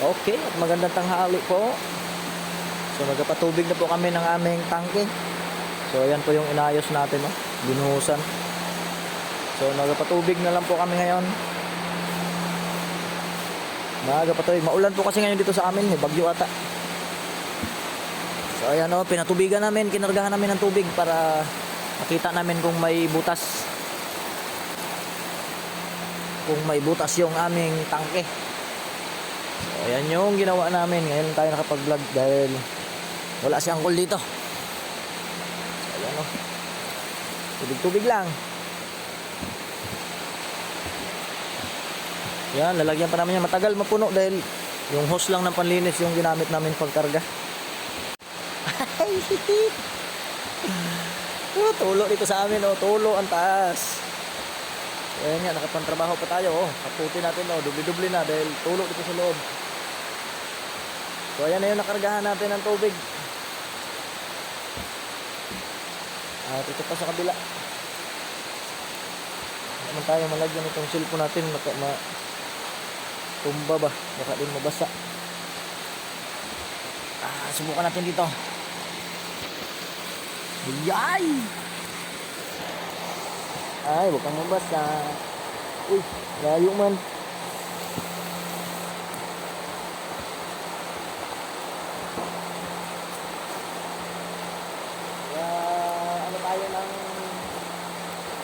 Okay, magandang tanghali po. So magpatubig na po kami ng aming tangke. So ayan po yung inayos natin, oh. binuhusan. So nagpatubig na lang po kami ngayon. Nagpatubig. Maulan po kasi ngayon dito sa amin, may bagyo ata. So ayan oh, pinatubigan namin, kinargahan namin ng tubig para makita namin kung may butas. Kung may butas yung aming tangke. Ayan yung ginawa namin. Ngayon tayo nakapag-vlog dahil wala si Uncle dito. So, ayan o. Tubig-tubig lang. Yan, lalagyan pa namin yan. Matagal mapuno dahil yung hose lang ng panlinis yung ginamit namin pagkarga. Ay, oh, tulo dito sa amin, oh. Tulo ang taas. Ayan nga, nakapantrabaho pa tayo, oh. Kaputi natin, oh. Dubli-dubli na dahil tulo dito sa loob. So, ayan na yung nakargahan natin ng tubig. At ito pa sa kabila. Naman tayo malagyan itong cellphone natin. Maka, ma, tumba ba? Baka din mabasa. Ah, subukan natin dito. Yay! Ay, huwag kang mabasa. Uy, layo man. Kaya, ano tayo ng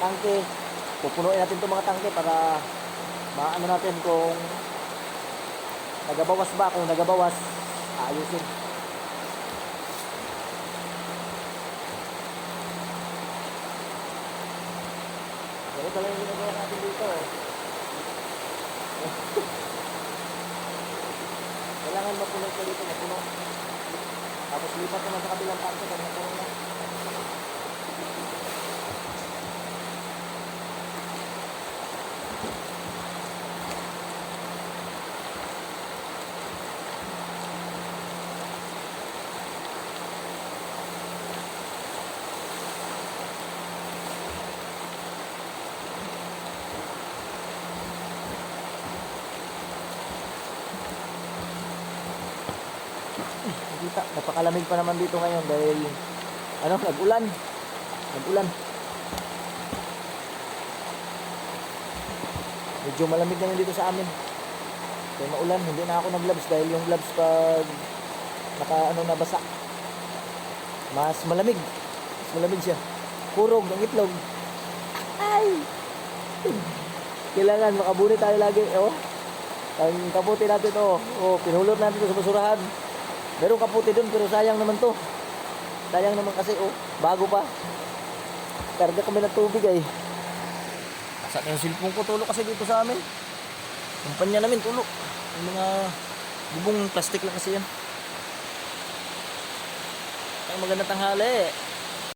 tangke. Pupunuin natin itong mga tangke para maano natin kung nagabawas ba. Kung nagabawas, ayusin. Pero talaga yung ginagawa natin dito. eh. Kailangan mapuno ka dito, mapuno. Tapos lipat naman sa kabilang tangke pag mapuno na. Nakita, napakalamig pa naman dito ngayon dahil ano, nag-ulan. Nag-ulan. Medyo malamig naman dito sa amin. Kaya maulan, hindi na ako nag-gloves dahil yung gloves pag naka ano nabasa. Mas malamig. Mas malamig siya. Kurog ang itlog. Ay! Kailangan makabuni tayo lagi. Oh. Ang kabuti natin to. Oh, pinulot natin to sa basurahan. Meron kaputi doon pero sayang naman to. Sayang naman kasi oh, bago pa. Karga kami ng tubig ay. Asa yung silpong ko tulo kasi dito sa amin. Kumpanya namin tulo. Yung mga bubong plastic lang kasi yan. Ay maganda tanghali.